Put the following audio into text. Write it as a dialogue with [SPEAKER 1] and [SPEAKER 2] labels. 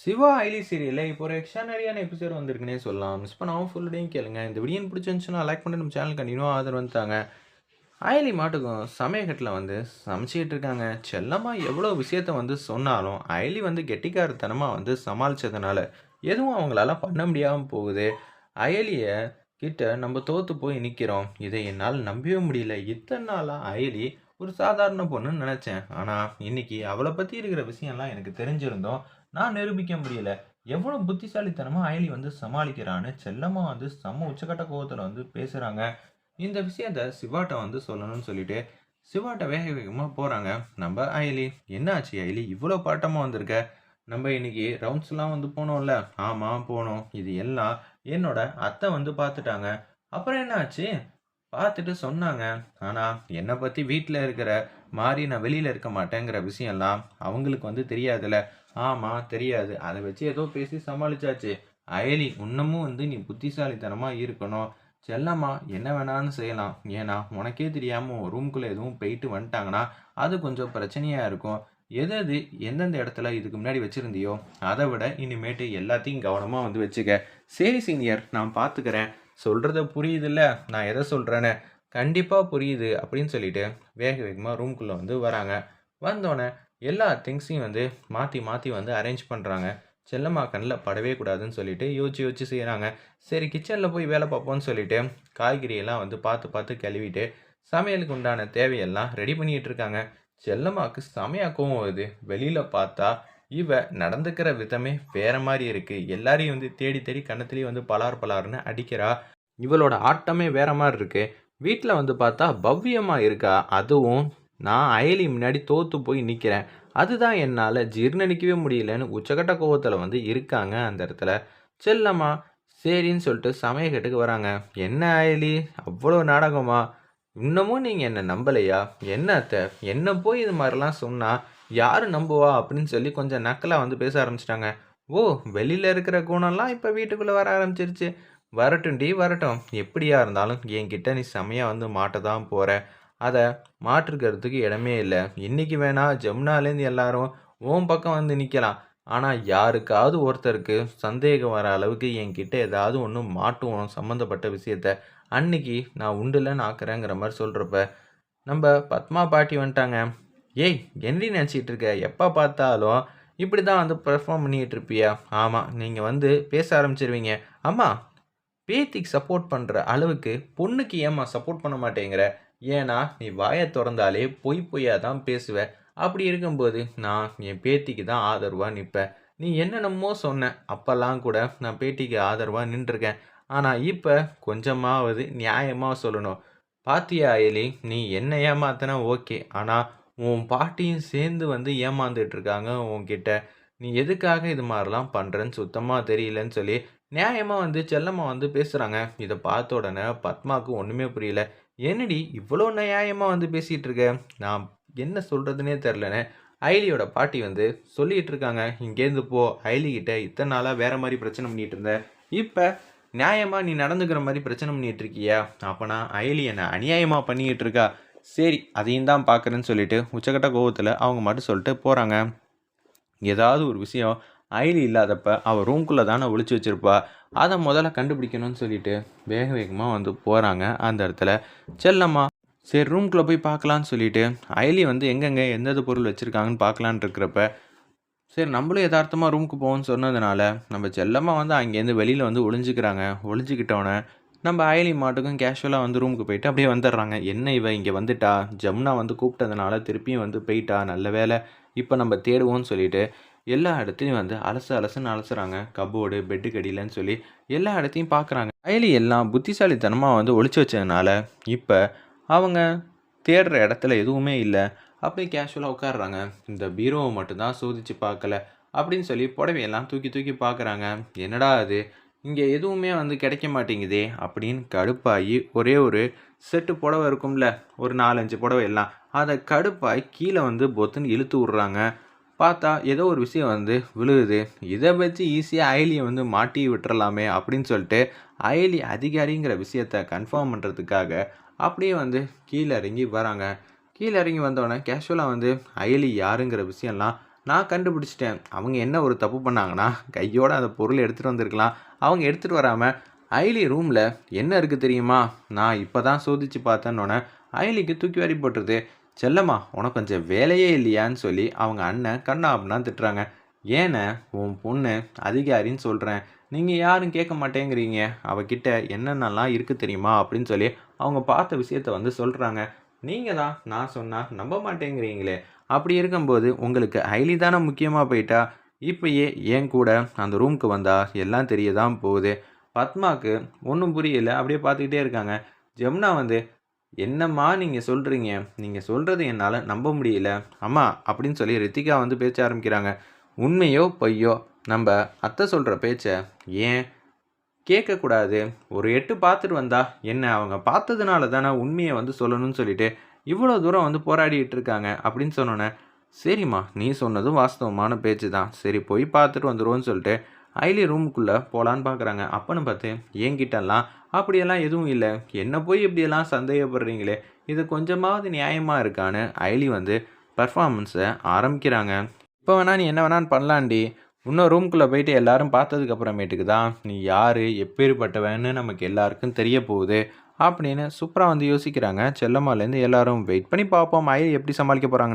[SPEAKER 1] சிவா ஐலி சீரியலில் இப்போ ஒரு எக்ஸ்ட்ரானரியான எபிசோட் வந்திருக்குன்னே சொல்லலாம். மிஸ் பண்ணாமல் ஃபுல் டேயும் கேளுங்க. இந்த வீடியோ பிடிச்சிருந்துச்சுன்னா லைக் பண்ணி நம்ம சேனல் கண்டினியூ ஆதரவு வந்துட்டாங்க ஐலி மாட்டுக்கும் சமயக்கட்டில் வந்து சமைச்சிக்கிட்டு இருக்காங்க. செல்லமாக எவ்வளோ விஷயத்த வந்து சொன்னாலும் ஐலி வந்து கெட்டிக்காரத்தனமாக வந்து சமாளித்ததுனால எதுவும் அவங்களால பண்ண முடியாமல் போகுது. அயலியை கிட்ட நம்ம தோற்று போய் நிற்கிறோம் இதை என்னால் நம்பவே முடியல. இத்தனை நாளாக அயலி ஒரு சாதாரண பொண்ணுன்னு நினச்சேன். ஆனால் இன்னைக்கு அவளை பற்றி இருக்கிற விஷயம்லாம் எனக்கு தெரிஞ்சிருந்தோம். நான் நிரூபிக்க முடியல. எவ்வளோ புத்திசாலித்தனமாக அயலி வந்து சமாளிக்கிறான்னு செல்லமாக வந்து செம்ம உச்சக்கட்ட கோவத்தில் வந்து பேசுகிறாங்க இந்த விஷயத்த சிவாட்ட வந்து சொல்லணும்னு சொல்லிட்டு சிவாட்ட வேக வேகமாக போகிறாங்க நம்ம அயலி என்னாச்சு அயலி? இவ்வளோ பாட்டமாக வந்திருக்க? நம்ம இன்னைக்கு ரவுண்ட்ஸ்லாம் வந்து போனோம்ல? ஆமாம் போனோம். இது எல்லாம் என்னோட அத்தை வந்து பார்த்துட்டாங்க அப்புறம் என்னாச்சு பார்த்துட்டு சொன்னாங்க. ஆனால் என்னை பற்றி வீட்டில் இருக்கிற மாதிரி நான் வெளியில் இருக்க மாட்டேங்கிற விஷயம்லாம் அவங்களுக்கு வந்து தெரியாதுல்ல. ஆமாம் தெரியாது. அதை வச்சு ஏதோ பேசி சமாளிச்சாச்சு. அயலி இன்னமும் வந்து நீ புத்திசாலித்தனமாக இருக்கணும். செல்லம்மா என்ன வேணாலும் செய்யலாம். ஏன்னா உனக்கே தெரியாமல் ரூம்குள்ளே எதுவும் போயிட்டு வந்துட்டாங்கன்னா அது கொஞ்சம் பிரச்சனையாக இருக்கும். எது எது எந்தெந்த இடத்துல இதுக்கு முன்னாடி வச்சுருந்தியோ அதை விட இனிமேட்டு எல்லாத்தையும் கவனமாக வந்து வச்சுக்க. சரி சீனியர் நான் பார்த்துக்கிறேன் சொல்கிறத புரியுதுல்ல? நான் எதை சொல்கிறேன்னு கண்டிப்பாக புரியுது அப்படின்னு சொல்லிட்டு வேக வேகமாக ரூம்குள்ளே வந்து வராங்க. வந்தோடனே எல்லா திங்ஸையும் வந்து மாற்றி மாற்றி வந்து அரேஞ்ச் பண்ணுறாங்க செல்லம்மா கண்ணில் படவே கூடாதுன்னு சொல்லிட்டு யோசிச்சு யோசிச்சு செய்கிறாங்க சரி கிச்சனில் போய் வேலை பார்ப்போம்னு சொல்லிட்டு காய்கறியெல்லாம் வந்து பார்த்து பார்த்து கழுவிட்டு சமையலுக்கு உண்டான தேவையெல்லாம் ரெடி பண்ணிகிட்டு இருக்காங்க. செல்லம்மாவுக்கு சமையாக்கவும் வருது. வெளியில் பார்த்தா இவ நடந்துக்கிற விதமே வேற மாதிரி இருக்குது எல்லாரையும் வந்து தேடி தேடி கண்ணத்துலேயே வந்து பலார் பலார்னு அடிக்கிறா. இவளோட ஆட்டமே வேற மாதிரி இருக்குது வீட்டில் வந்து பார்த்தா பவ்யமாக இருக்கா? அதுவும் நான் அயலி முன்னாடி தோற்று போய் நிற்கிறேன் அதுதான் என்னால் ஜீர்ணிக்கவே முடியலன்னு உச்சக்கட்ட கோவத்தில் வந்து இருக்காங்க அந்த இடத்துல. செல்லம்மா சரின்னு சொல்லிட்டு சமயக்கட்டுக்கு வராங்க. என்ன அயலி? அவ்வளோ நாடகமா? இன்னமும் நீங்கள் என்னை நம்பலையா? என்ன என்ன போய் இது மாதிரிலாம் சொன்னால் யார் நம்புவா? அப்படின்னு சொல்லி கொஞ்சம் நக்கலாக வந்து பேச ஆரம்பிச்சிட்டாங்க. ஓ வெளியில் இருக்கிற குணம்லாம் இப்போ வீட்டுக்குள்ளே வர ஆரம்பிச்சிருச்சு. வரட்டும் டி வரட்டும். எப்படியா இருந்தாலும் என்கிட்ட நீ செமையாக வந்து மாட்ட தான் போகிற அதை மாற்றுக்கிறதுக்கு இடமே இல்லை. இன்றைக்கி வேணால் ஜமுனாலேருந்து எல்லாரும் உன் பக்கம் வந்து நிற்கலாம் ஆனால் யாருக்காவது ஒருத்தருக்கு சந்தேகம் வர அளவுக்கு என்கிட்ட ஏதாவது ஒன்று மாட்டுவோம் சம்மந்தப்பட்ட விஷயத்த. அன்னைக்கு நான் உண்டுலன்னு ஆக்குறேங்கிற மாதிரி சொல்கிறப்ப நம்ம பத்மா பாட்டி வந்துட்டாங்க. ஏய் என்னடி நினச்சிட்டு இருக்க? எப்போ பார்த்தாலும் இப்படி தான் வந்து பெர்ஃபார்ம் பண்ணிகிட்டு இருப்பியா? ஆமாம் நீங்கள் வந்து பேச ஆரம்பிச்சிருவீங்க. ஆமாம் பேத்திக்கு சப்போர்ட் பண்ணுற அளவுக்கு பொண்ணுக்கு ஏம்மா சப்போர்ட் பண்ண மாட்டேங்கிற? ஏன்னா நீ வாயை திறந்தாலே பொய் பொய்யாக தான் பேசுவ. அப்படி இருக்கும்போது நான் என் பேத்திக்கு தான் ஆதரவாக நிற்பேன் நீ என்னென்னமோ சொன்ன அப்போல்லாம் கூட நான் பேட்டிக்கு ஆதரவாக நின்றுருக்கேன். ஆனால் இப்போ கொஞ்சமாவது நியாயமாக சொல்லணும். பாத்தியா அயலி நீ என்ன ஏமாத்தினா ஓகே. ஆனால் உன் பாட்டியும் சேர்ந்து வந்து ஏமாந்துட்டு இருக்காங்க உன்கிட்ட. நீ எதுக்காக இது மாதிரிலாம் பண்ணுறேன்னு சுத்தமாக தெரியலன்னு சொல்லி நியாயமாக வந்து செல்லம்மா வந்து பேசுகிறாங்க இதை பார்த்த உடனே பத்மாவுக்கு ஒன்றுமே புரியல. என்னடி இவ்வளோ நியாயமாக வந்து பேசிகிட்டு இருக்க நான் என்ன சொல்கிறதுனே தெரிலன்னு ஐலியோட பாட்டி வந்து சொல்லிகிட்டு இருக்காங்க இங்கேருந்து போ ஐலி இத்தனை நாளாக வேற மாதிரி பிரச்சனை பண்ணிகிட்டு இருந்த இப்போ நியாயமாக நீ நடந்துக்கிற மாதிரி பிரச்சனை பண்ணிகிட்டு இருக்கியா அப்போனா ஐலி என்னை அநியாயமாக பண்ணிக்கிட்டு இருக்கா சரி அதையும் தான் பார்க்குறேன்னு சொல்லிட்டு உச்சக்கட்ட கோவத்தில் அவங்க மட்டும் சொல்லிட்டு போகிறாங்க ஏதாவது ஒரு விஷயம் ஐலி இல்லாதப்ப அவள் ரூம்குள்ளே தானே ஒழிச்சு வச்சுருப்பா. அதை முதல்ல கண்டுபிடிக்கணும்னு சொல்லிட்டு வேக வேகமாக வந்து போகிறாங்க அந்த இடத்துல. செல்லம்மா சரி ரூம்குள்ளே போய் பார்க்கலான்னு சொல்லிட்டு ஐலி வந்து எங்கெங்கே எந்தெந்த பொருள் வச்சுருக்காங்கன்னு பார்க்கலான்னு இருக்கிறப்ப சரி நம்மளும் யதார்த்தமாக ரூமுக்கு போவோம்னு சொன்னதுனால நம்ம செல்லமாக வந்து அங்கேருந்து வெளியில் வந்து ஒளிஞ்சிக்கிறாங்க. ஒளிஞ்சிக்கிட்டோன்னே நம்ம அயலி மாட்டுக்கும் கேஷுவலாக வந்து ரூமுக்கு போயிட்டு அப்படியே வந்துடுறாங்க. என்ன இவ இங்கே வந்துட்டா? ஜமுனா வந்து கூப்பிட்டதுனால திருப்பியும் வந்து போயிட்டா? நல்ல வேலை இப்போ நம்ம தேடுவோம்னு சொல்லிட்டு எல்லா இடத்துலையும் வந்து அலசு அலசுன்னு அலசுறாங்க. கபோர்டு பெட்டு கடியிலன்னு சொல்லி எல்லா இடத்தையும் பார்க்குறாங்க அயலி எல்லாம் புத்திசாலித்தனமாக வந்து ஒழிச்சு வச்சதுனால இப்போ அவங்க தேடுற இடத்துல எதுவுமே இல்லை. அப்படியே கேஷுவலாக உட்காடுறாங்க இந்த பீரோவை மட்டும்தான் சோதிச்சு பார்க்கல அப்படின்னு சொல்லி புடவையெல்லாம் தூக்கி தூக்கி பார்க்குறாங்க என்னடா அது? இங்கே எதுவுமே வந்து கிடைக்க மாட்டேங்குதே அப்படின்னு கடுப்பாகி ஒரே ஒரு செட்டு புடவை இருக்கும்ல. ஒரு நாலஞ்சு புடவை எல்லாம் அதை கடுப்பாகி கீழே வந்து பொத்துன்னு இழுத்து விட்றாங்க. பார்த்தா ஏதோ ஒரு விஷயம் வந்து விழுகுது. இதை வச்சு ஈஸியாக அயலியை வந்து மாட்டி விட்டுறலாமே அப்படின்னு சொல்லிட்டு அயலி அதிகாரிங்கிற விஷயத்த கன்ஃபார்ம் பண்ணுறதுக்காக அப்படியே வந்து கீழே இறங்கி வராங்க. கீழே இறங்கி வந்தோடனே கேஷுவலாக வந்து அயலி யாருங்கிற விஷயம்லாம் நான் கண்டுபிடிச்சிட்டேன். அவங்க என்ன ஒரு தப்பு பண்ணாங்கன்னா கையோட அந்த பொருள் எடுத்துகிட்டு வந்திருக்கலாம். அவங்க எடுத்துகிட்டு வராமல் அயலி ரூமில் என்ன இருக்குது தெரியுமா? நான் இப்போ தான் சோதிச்சு பார்த்தேன்னொன்னே அயலிக்கு தூக்கி வாரி போட்டுருது. செல்லம்மா உனக்கு கொஞ்சம் வேலையே இல்லையான்னு சொல்லி அவங்க அண்ணன் கண்ணா அப்படின்னா திட்டுறாங்க. ஏன்ன உன் பொண்ணு அதிகாரின்னு சொல்கிறேன் நீங்கள் யாரும் கேட்க மாட்டேங்கிறீங்க. அவகிட்ட என்னென்னலாம் இருக்குது தெரியுமா அப்படின்னு சொல்லி அவங்க பார்த்த விஷயத்த வந்து சொல்கிறாங்க நீங்கள் தான் நான் சொன்னால் நம்ப மாட்டேங்கிறீங்களே. அப்படி இருக்கும்போது உங்களுக்கு ஹைலி தானே முக்கியமாக போயிட்டா? இப்பயே ஏன் கூட அந்த ரூமுக்கு வந்தால் எல்லாம் தெரிய தான் போகுது. பத்மாவுக்கு ஒன்றும் புரியல அப்படியே பார்த்துக்கிட்டே இருக்காங்க. ஜெம்னா வந்து என்னம்மா நீங்கள் சொல்கிறீங்க நீங்கள் சொல்கிறது என்னால் நம்ப முடியல. அம்மா அப்படின்னு சொல்லி ரித்திகா வந்து பேச்ச ஆரம்பிக்கிறாங்க. உண்மையோ பொய்யோ? நம்ம அத்தை சொல்கிற பேச்சை ஏன் கேட்கக்கூடாது? ஒரு எட்டு பார்த்துட்டு வந்தா என்ன? அவங்க பார்த்ததுனால தானே உண்மையை வந்து சொல்லணும்னு சொல்லிட்டு இவ்வளோ தூரம் வந்து போராடிட்டு இருக்காங்க அப்படின்னு சொன்னோன்னே சரிம்மா நீ சொன்னதும் வாஸ்தவமான பேச்சு தான் சரி போய் பார்த்துட்டு வந்துடுவோன்னு சொல்லிட்டு ஐலி ரூமுக்குள்ளே போகலான்னு பார்க்குறாங்க அப்பன்னு பார்த்து என்கிட்டலாம் அப்படியெல்லாம் எதுவும் இல்லை. என்ன போய் இப்படியெல்லாம் சந்தேகப்படுறீங்களே? இது கொஞ்சமாவது நியாயமாக இருக்கான்னு. ஐலி வந்து பர்ஃபார்மன்ஸை ஆரம்பிக்கிறாங்க. இப்போ வேணா நீ என்ன வேணான்னு பண்ணலாண்டி இன்னும் ரூம்குள்ளே போயிட்டு எல்லாரும் பார்த்ததுக்கப்புறமேட்டுக்கு தான் நீ யார் எப்பேற்பட்டவன்னு நமக்கு எல்லாருக்கும் தெரிய போகுது அப்படின்னு சூப்பராக வந்து யோசிக்கிறாங்க. செல்லம்மாலேருந்து எல்லாரும் வெயிட் பண்ணி பார்ப்போம். ஐலி எப்படி சமாளிக்க போகிறாங்க